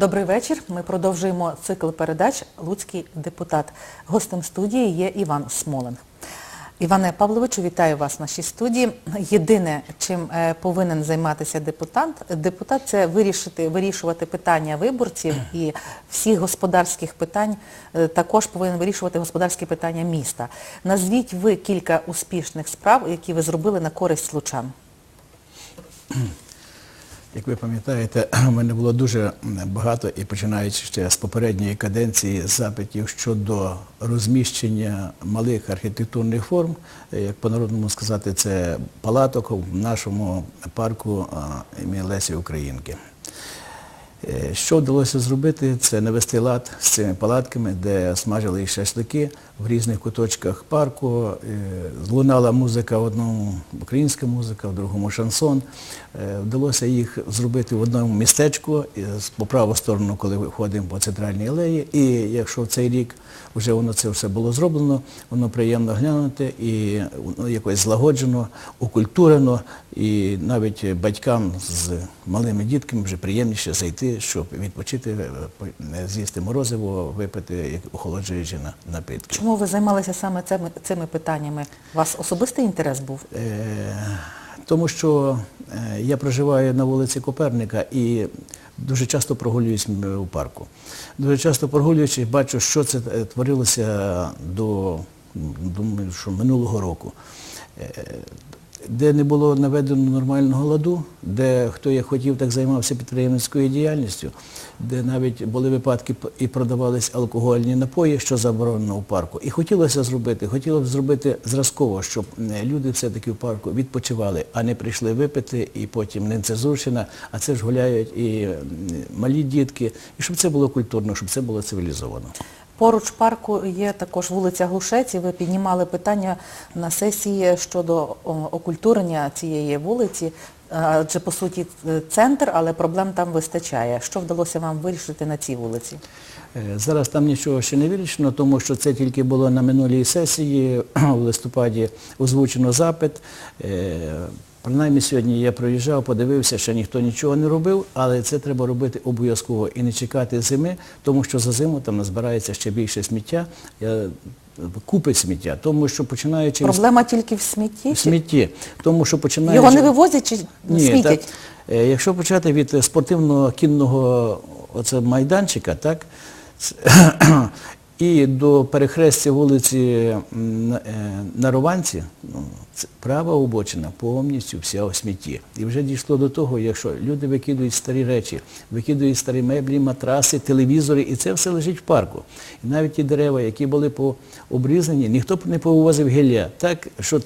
Добрий вечір. Ми продовжуємо цикл передач Луцький депутат. Гостем студії є Іван Смолин. Іване Павловичу, вітаю вас в нашій студії. Єдине, чим е, повинен займатися депутат, депутат це вирішити, вирішувати питання виборців і всіх господарських питань е, також повинен вирішувати господарські питання міста. Назвіть ви кілька успішних справ, які ви зробили на користь лучан. Як ви пам'ятаєте, у мене було дуже багато і починаючи ще з попередньої каденції запитів щодо розміщення малих архітектурних форм, е, як по-народному сказати, це палаток в нашому парку імені Лесі Українки. Е, Що вдалося зробити, це навести лад з цими палатками, де смажили шашлики в різних куточках парку. Е, Лунала музика в одному, українська музика, в другому шансон. Е, Вдалося їх зробити в одному містечку, по праву сторону, коли виходимо по центральній алеї. І якщо в цей рік вже воно це все було зроблено, воно приємно глянути і воно якось злагоджено, окультурено, і навіть батькам з малими дітками вже приємніше зайти, щоб відпочити, е, е, з'їсти морозиво, випити як охолоджуючі напитки. Чому ви займалися саме цими, цими питаннями? У вас особистий інтерес був? Е, Тому що е, я проживаю на вулиці Коперника і дуже часто прогулююсь у парку. Дуже часто прогулюючи, бачу, що це творилося до, думаю, що минулого року. Де не було наведено нормального ладу, де хто як хотів, так займався підприємницькою діяльністю, де навіть були випадки і продавались алкогольні напої, що заборонено у парку. І хотілося зробити, хотілося б зробити зразково, щоб люди все-таки в парку відпочивали, а не прийшли випити і потім нецензурщина, а це ж гуляють і малі дітки, і щоб це було культурно, щоб це було цивілізовано. Поруч парку є також вулиця Глушець, і ви піднімали питання на сесії щодо окультурення цієї вулиці, адже по суті е, центр, але проблем там вистачає. Що вдалося вам вирішити на цій вулиці? Е, Зараз там нічого ще не вирішено, тому що це тільки було на минулій сесії, в листопаді озвучено запит. Принаймні сьогодні я проїжджав, подивився, ще ніхто нічого не робив, але це треба робити обов'язково і не чекати зими, тому що за зиму там назбирається ще більше сміття, е, купи сміття, тому що починаючи Проблема тільки в смітті? в смітті, тому що починаючи... Його не вивозять чи Ні, смітять? так, е, якщо почати від спортивного кінного майданчика, так, і до перехрестя вулиці м, е, Нарованці, ну, права обочина повністю вся у смітті. І вже дійшло до того, якщо люди викидують старі речі, викидують старі меблі, матраси, телевізори, і це все лежить в парку. І навіть ті дерева, які були пообрізані, ніхто б не повозив гілля. Так, що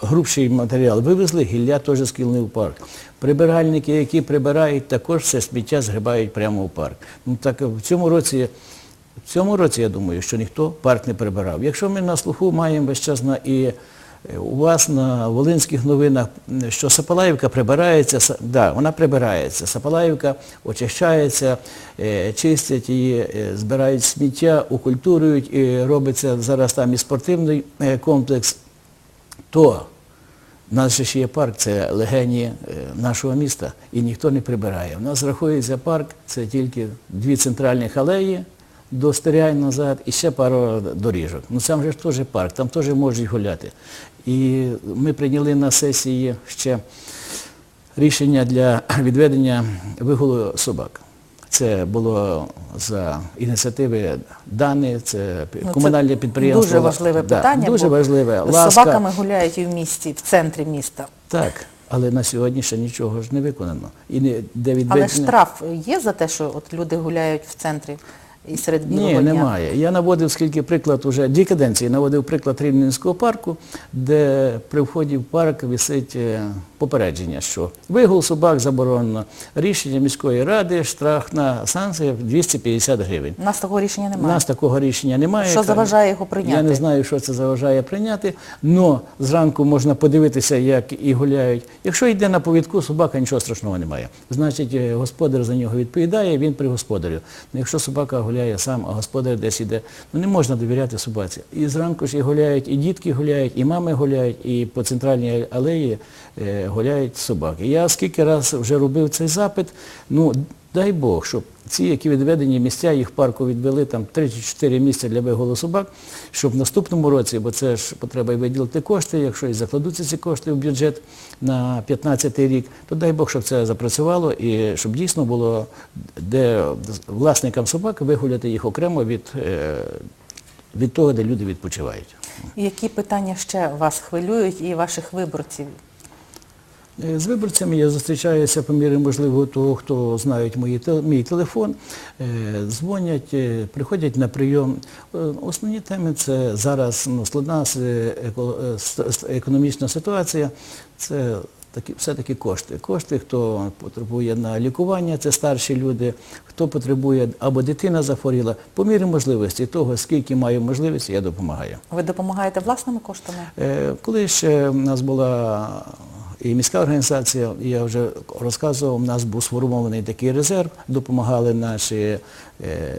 грубший матеріал вивезли, гілля теж скинули в парк. Прибиральники, які прибирають, також все сміття згрібають прямо в парк. Ну так в цьому році, в цьому році я думаю, що ніхто парк не прибирав. Якщо ми на слуху маємо весь час на і е, у вас на Волинських новинах, що Сапалаївка прибирається, да, вона прибирається. Сапалаївка очищається, е, чистять її, е, збирають сміття, окультурують, і робиться зараз там і спортивний комплекс то в нас же ще є парк, це легені нашого міста, і ніхто не прибирає. У нас рахується парк, це тільки дві центральні алеї до назад і ще пару доріжок. Ну там же ж теж парк, там теж можуть гуляти. І ми прийняли на сесії ще рішення для відведення вигулу собак. Це було за ініціативи Дани, це Ну, це комунальне підприємство. Дуже важливе Да, питання. Дуже бо важливе. З Ласка. собаками гуляють і в місті, в центрі міста. Так, але на сьогодні ще нічого ж не виконано. І не, де Але штраф є за те, що от люди гуляють в центрі і серед білого Ні, дня? немає. Я наводив скільки приклад уже дві каденції, наводив приклад Рівненського парку, де при вході в парк висить е, попередження, що вигул собак заборонено. Рішення міської ради, штрафна санкція 250 гривень. У нас такого рішення У немає. нас такого рішення немає. Що заважає його прийняти? Я не знаю, що це заважає прийняти, але зранку можна подивитися, як і гуляють. Якщо йде на повідку, собака нічого страшного немає. Значить, е, господар за нього відповідає, він при господарю. Якщо собака гуляє сам, а господар десь іде, ну не можна довіряти собаці. І зранку ж і гуляють, і дітки гуляють, і мами гуляють, і по центральній алеї е, гуляють собаки. Я скільки раз вже робив цей запит, ну Дай Бог, щоб ці, які відведені місця, їх парку відвели там 3-4 місця для виголу собак, щоб в наступному році, бо це ж потреба і виділити кошти, якщо і закладуться ці кошти в бюджет на 15 рік, то дай Бог, щоб це запрацювало і щоб дійсно було де власникам собак вигуляти їх окремо від, е, від того, де люди відпочивають. Які питання ще вас хвилюють і ваших виборців? Е, З виборцями я зустрічаюся по мірі можливого того, хто знають мої, мій телефон, е, дзвонять, е, приходять на прийом. Основні теми це зараз ну, складна економічна ситуація, це такі, все-таки кошти. Кошти, хто потребує на лікування, це старші люди, хто потребує, або дитина захворіла. По мірі можливості того, скільки маю можливості, я допомагаю. Ви допомагаєте власними коштами? Коли ще в нас була і міська організація, я вже розказував, у нас був сформований такий резерв, допомагали наші, е,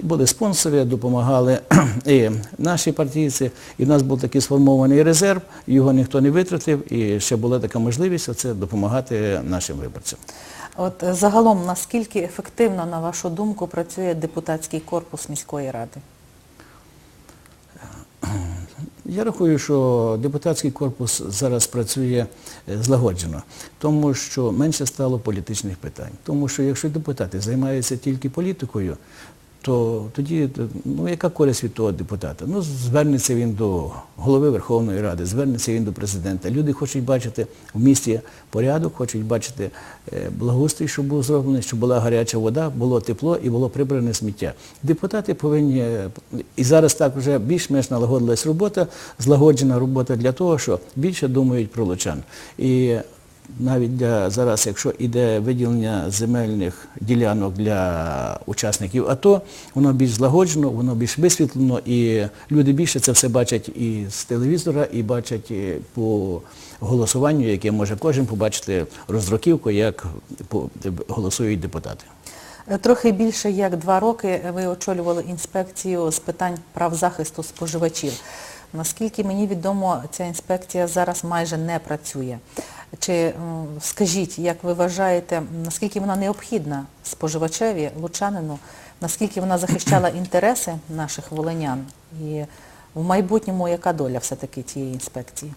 були спонсори, допомагали і наші партійці, і в нас був такий сформований резерв, його ніхто не витратив, і ще була така можливість оце допомагати нашим виборцям. От е, загалом, наскільки ефективно, на вашу думку, працює депутатський корпус міської ради? Я рахую, що депутатський корпус зараз працює е, злагоджено, тому що менше стало політичних питань. Тому що якщо депутати займаються тільки політикою, то тоді ну, яка користь від того депутата? Ну, звернеться він до голови Верховної Ради, звернеться він до президента. Люди хочуть бачити в місті порядок, хочуть бачити е, благоустрій, щоб був зроблений, щоб була гаряча вода, було тепло і було прибране сміття. Депутати повинні, е, і зараз так вже більш-менш налагодилась робота, злагоджена робота для того, що більше думають про лучан. І навіть для зараз, якщо йде виділення земельних ділянок для учасників АТО, воно більш злагоджено, воно більш висвітлено, і люди більше це все бачать і з телевізора, і бачать по голосуванню, яке може кожен побачити роздруківку, як голосують депутати. Е, Трохи більше як два роки ви очолювали інспекцію з питань прав захисту споживачів. Наскільки мені відомо, ця інспекція зараз майже не працює. Чи скажіть, як ви вважаєте, наскільки вона необхідна споживачеві, лучанину, наскільки вона захищала інтереси наших волинян? І в майбутньому яка доля все-таки цієї інспекції?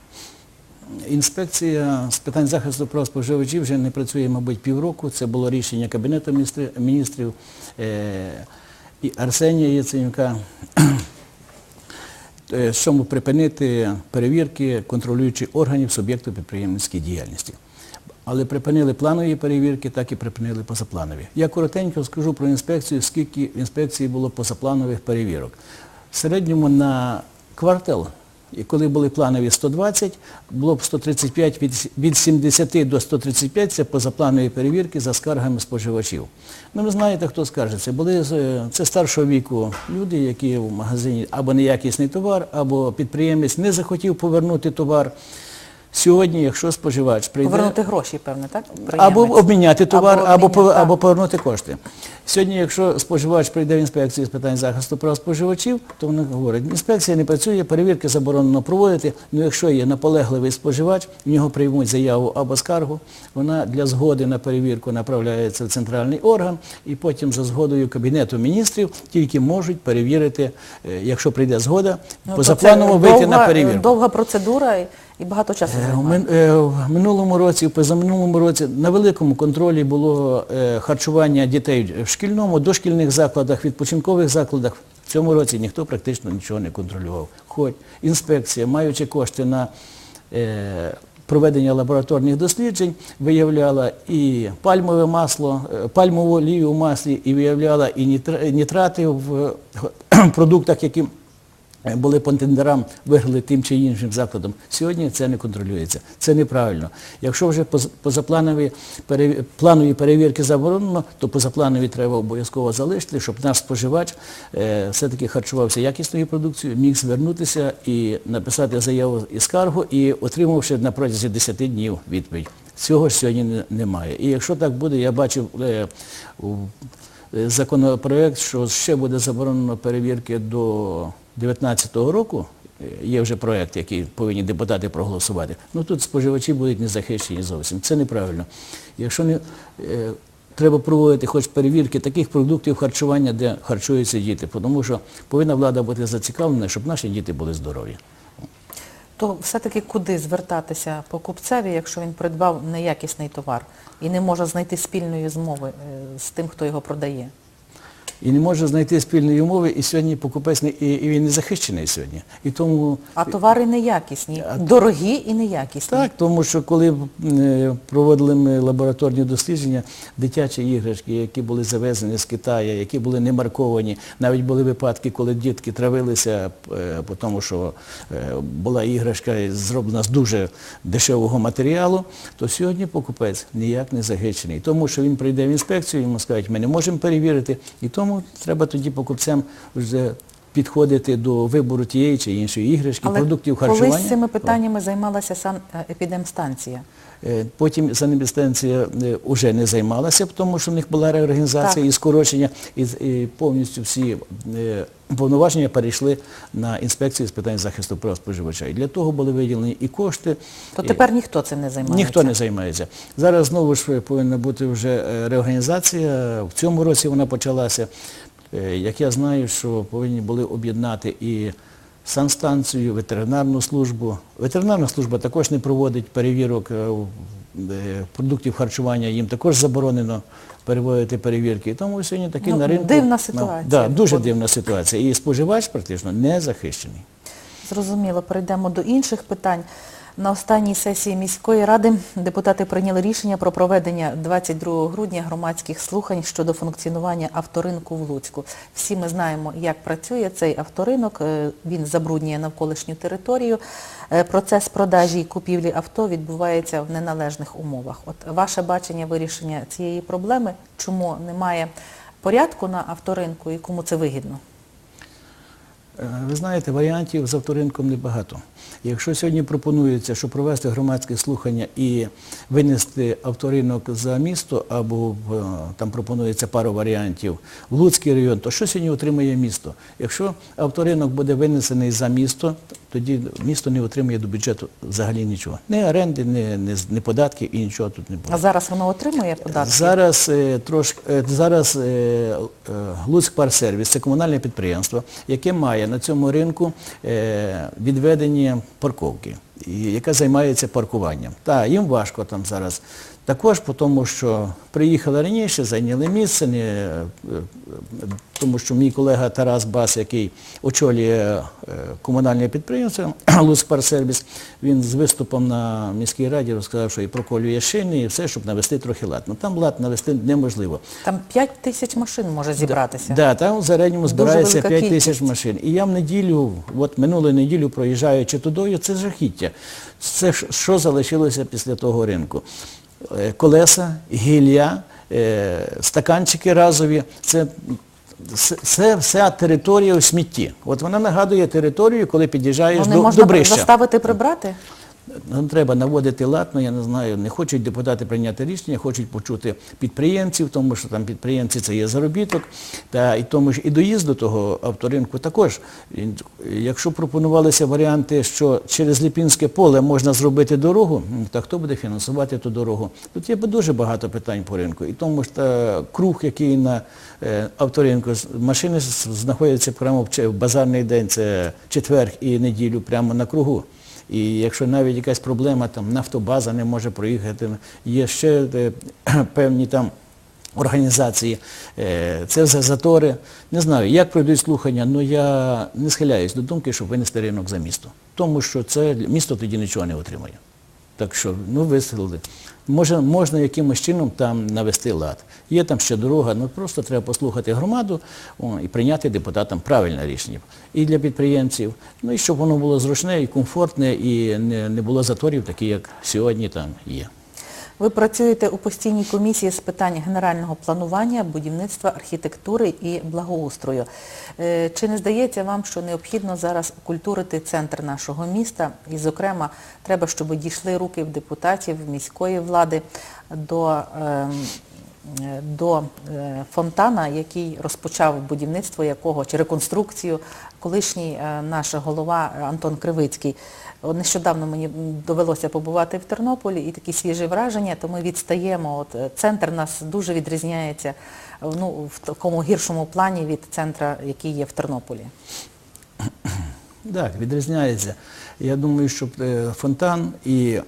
Інспекція з питань захисту прав споживачів вже не працює, мабуть, півроку. Це було рішення Кабінету міністрів е, і Арсенія Яценюка. Е, Щоб припинити перевірки контролюючих органів суб'єкту підприємницької діяльності. Але припинили планові перевірки, так і припинили позапланові. Я коротенько скажу про інспекцію, скільки в інспекції було позапланових перевірок. В середньому на квартал, і коли були планові 120, було б 135, від, від 70 до 135 це позапланові перевірки за скаргами споживачів. Ну ви знаєте, хто скаржиться. Були, е, це старшого віку люди, які в магазині або неякісний товар, або підприємець не захотів повернути товар. Сьогодні, якщо споживач прийде... Повернути гроші, певне, так? Або обміняти товар, або, пов- або повернути кошти. Сьогодні, якщо споживач прийде в інспекцію з питань захисту прав споживачів, то вони говорять, інспекція не працює, перевірки заборонено проводити, але якщо є наполегливий споживач, в нього приймуть заяву або скаргу, вона для згоди на перевірку направляється в центральний орган, і потім за згодою Кабінету міністрів тільки можуть перевірити, е, якщо прийде згода, Ну, позапланово це вийти на перевірку. Довга процедура і, багато часу Е, займає. е, в минулому році, в позаминулому році на великому контролі було е, харчування дітей в шкільному, дошкільних закладах, відпочинкових закладах. В цьому році ніхто практично нічого не контролював. Хоч інспекція, маючи кошти на е, проведення лабораторних досліджень, виявляла і пальмове масло, пальмову олію в маслі, і виявляла і нітрати в продуктах, які були по тендерам, виграли тим чи іншим закладом. Сьогодні це не контролюється. Це неправильно. Якщо вже позапланові планові перевірки заборонено, то позапланові треба обов'язково залишити, щоб наш споживач е, все-таки харчувався якісною продукцією, міг звернутися і написати заяву і скаргу, і отримавши на протязі 10 днів відповідь. Цього ж сьогодні немає. І якщо так буде, я бачив е, е, законопроект, що ще буде заборонено перевірки до 2019 року. Е, Є вже проєкт, який повинні депутати проголосувати. Ну тут споживачі будуть не захищені зовсім. Це неправильно. Якщо не, е, треба проводити хоч перевірки таких продуктів харчування, де харчуються діти, тому що повинна влада бути зацікавлена, щоб наші діти були здорові. То все-таки куди звертатися покупцеві, якщо він придбав неякісний товар і не може знайти спільної змови е, з тим, хто його продає? І не може знайти спільної умови, і сьогодні покупець не, і, і він не захищений сьогодні. І тому А товари неякісні, дорогі і неякісні. Так, тому що коли е, проводили ми лабораторні дослідження, дитячі іграшки, які були завезені з Китаю, які були не марковані, навіть були випадки, коли дітки травилися, е, тому що е, була іграшка зроблена з дуже дешевого матеріалу, то сьогодні покупець ніяк не захищений. Тому що він прийде в інспекцію, йому скажуть, ми не можемо перевірити, і тому треба тоді покупцям вже підходити до вибору тієї чи іншої іграшки, Але продуктів харчування. колись цими питаннями займалася санепідемстанція. Е, Потім санепідстанція вже не займалася, тому що в них була реорганізація Так. і скорочення, і, і повністю всі е, повноваження перейшли на інспекцію з питань захисту прав споживача. І для того були виділені і кошти. То тепер ніхто цим не займається. Ніхто не займається. Зараз знову ж повинна бути вже е, реорганізація. В цьому році вона почалася. Е, Як я знаю, що повинні були об'єднати і санстанцію, ветеринарну службу. Ветеринарна служба також не проводить перевірок е, е, продуктів харчування, їм також заборонено переводити перевірки. І тому сьогодні такий Ну, на ринку. дивна Ну, ситуація. да, дуже дивна ситуація. І споживач практично не захищений. Зрозуміло, перейдемо до інших питань. На останній сесії міської ради депутати прийняли рішення про проведення 22 грудня громадських слухань щодо функціонування авторинку в Луцьку. Всі ми знаємо, як працює цей авторинок. Е, Він забруднює навколишню територію. Е, Процес продажі і купівлі авто відбувається в неналежних умовах. От ваше бачення вирішення цієї проблеми, чому немає порядку на авторинку і кому це вигідно? Е, Ви знаєте, варіантів з авторинком небагато. Якщо сьогодні пропонується, що провести громадське слухання і винести авторинок за місто, або е, там пропонується пару варіантів в Луцький район, то що сьогодні отримує місто? Якщо авторинок буде винесений за місто, тоді місто не отримує до бюджету взагалі нічого. Ні оренди, ні, ні, податків і нічого тут не буде. А зараз воно отримує податки? Зараз е, трошки е, зараз е, Луцькпарсервіс це комунальне підприємство, яке має на цьому ринку відведені парковки, і яке займається паркуванням. Так, їм важко там зараз. Також тому, що приїхали раніше, зайняли місце, не, е, тому що мій колега Тарас Бас, який очолює е, комунальне підприємство Луцькпарсервіс, він з виступом на міській раді розказав, що і проколює шини, і все, щоб навести трохи лад. Ну там лад навести неможливо. Там 5 тисяч машин може зібратися. Да, там в середньому збирається велика 5 тисяч машин. І я в неділю, от минулу неділю проїжджаючи тудою, це жахіття. Це що залишилося після того ринку? Е, Колеса, гілля, е, стаканчики разові, це це- вся територія у смітті. От вона нагадує територію, коли під'їжджаєш до, не до, можна до Брища. заставити прибрати? Нам треба наводити лад, ну я не знаю, не хочуть депутати прийняти рішення, хочуть почути підприємців, тому що там підприємці це є заробіток. Та і тому ж і доїзд до того авторинку також. Якщо пропонувалися варіанти, що через Ліпінське поле можна зробити дорогу, то хто буде фінансувати ту дорогу? Тут є дуже багато питань по ринку. І тому ж та круг, який на е, авторинку, машини знаходяться прямо в базарний день, це четвер і неділю прямо на кругу. І якщо навіть якась проблема, там нафтобаза не може проїхати, є ще е, певні там організації, е, це все затори. Не знаю, як пройдуть слухання, але я не схиляюсь до думки, щоб винести ринок за місто. Тому що це місто тоді нічого не отримає. Так що, ну виселили. Може, можна якимось чином там навести лад. Є там ще дорога, ну просто треба послухати громаду о, і прийняти депутатам правильне рішення. І для підприємців, ну і щоб воно було зручне і комфортне, і не, не було заторів, такі як сьогодні там є. Ви працюєте у постійній комісії з питань генерального планування, будівництва, архітектури і благоустрою. Е, Чи не здається вам, що необхідно зараз культурити центр нашого міста? І, зокрема, треба, щоб дійшли руки в депутатів, міської влади до ем, е, до е, фонтана, який розпочав будівництво якого чи реконструкцію колишній е, наш голова Антон Кривицький. Нещодавно мені довелося побувати в Тернополі і такі свіжі враження, то ми відстаємо. От е, центр нас дуже відрізняється ну, в такому гіршому плані від центра, який є в Тернополі. Так, відрізняється. Я думаю, що е, фонтан і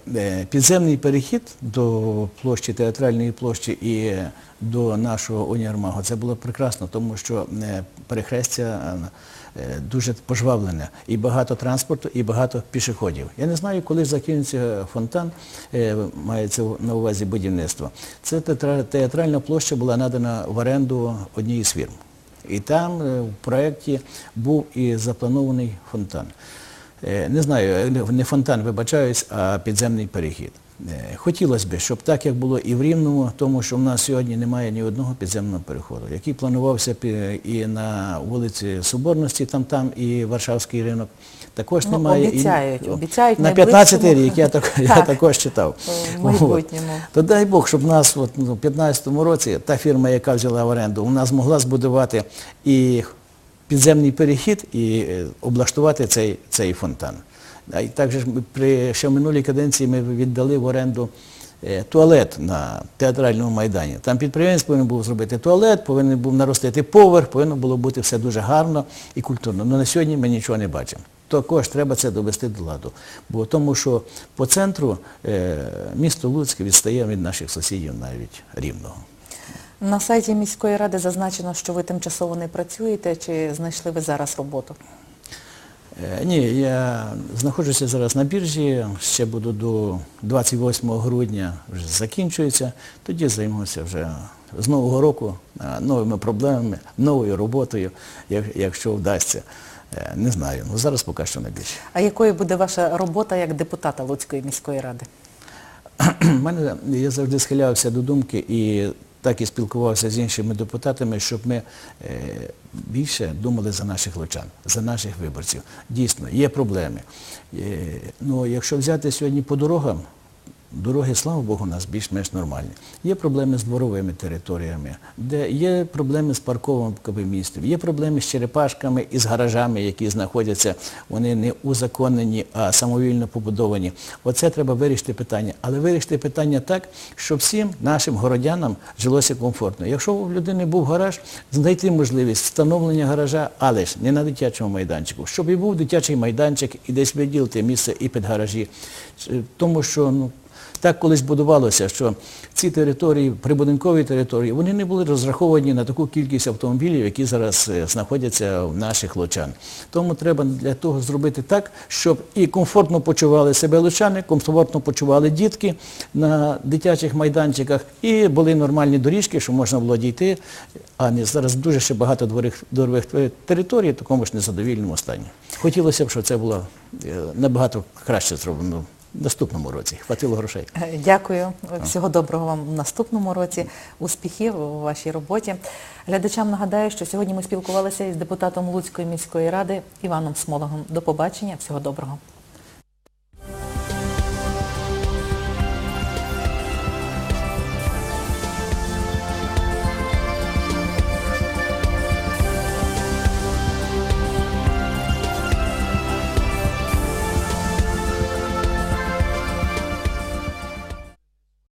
підземний перехід до площі, театральної площі і до нашого універмагу, це було прекрасно, тому що перехрестя дуже пожвавлене. І багато транспорту, і багато пішоходів. Я не знаю, коли закінчиться фонтан, е, мається на увазі будівництво. Це театральна площа була надана в оренду одній з фірм. І там е, в проєкті був і запланований фонтан. Е, Не знаю, е, не фонтан, вибачаюсь, а підземний перехід. Е, Хотілося б, щоб так, як було і в Рівному, тому що в нас сьогодні немає ні одного підземного переходу, який планувався і на вулиці Соборності, там, там, і Варшавський ринок. Також Ну, немає. і- обіцяють, обіцяють на найближчому- 15 рік, я, так, я також читав. В майбутньому. От. То дай Бог, щоб нас от, ну, в 15-му році та фірма, яка взяла в оренду, у нас змогла збудувати і підземний перехід, і е, облаштувати цей, цей фонтан. І також при, ще в минулій каденції ми віддали в оренду е, туалет на театральному майдані. Там підприємець повинен був зробити туалет, повинен був наростити поверх, повинно було бути все дуже гарно і культурно. Але на сьогодні ми нічого не бачимо. Також треба це довести до ладу. Бо тому що по центру е, місто Луцьк відстає від наших сусідів навіть рівного. На сайті міської ради зазначено, що ви тимчасово не працюєте, чи знайшли ви зараз роботу? Е, Ні, я знаходжуся зараз на біржі, ще буду до 28 грудня, вже закінчується, тоді займуся вже з нового року е, новими проблемами, новою роботою, якщо вдасться. Е, Не знаю, ну зараз поки що не більше. А якою буде ваша робота як депутата Луцької міської ради? У мене я завжди схилявся до думки і так і спілкувався з іншими депутатами, щоб ми е, більше думали за наших лучан, за наших виборців. Дійсно, є проблеми. Е, ну, якщо взяти сьогодні по дорогам, дороги, слава Богу, у нас більш-менш нормальні. Є проблеми з дворовими територіями, де є проблеми з парковками містів, є проблеми з черепашками і з гаражами, які знаходяться, вони не узаконені, а самовільно побудовані. Оце треба вирішити питання. Але вирішити питання так, щоб всім нашим городянам жилося комфортно. Якщо у людини був гараж, знайти можливість встановлення гаража, але ж не на дитячому майданчику, щоб і був дитячий майданчик, і десь виділити місце і під гаражі. Е, Тому що ну, так колись будувалося, що ці території, прибудинкові території, вони не були розраховані на таку кількість автомобілів, які зараз е, знаходяться в наших лучан. Тому треба для того зробити так, щоб і комфортно почували себе лучани, комфортно почували дітки на дитячих майданчиках, і були нормальні доріжки, щоб можна було дійти, а не зараз дуже ще багато дворих, дворових територій в такому ж незадовільному стані. Хотілося б, щоб це було е, набагато краще зроблено наступному році. Хватило грошей. Е, Дякую. Всього доброго вам в наступному році. Успіхів у вашій роботі. Глядачам нагадаю, що сьогодні ми спілкувалися із депутатом Луцької міської ради Іваном Смологом. До побачення. Всього доброго.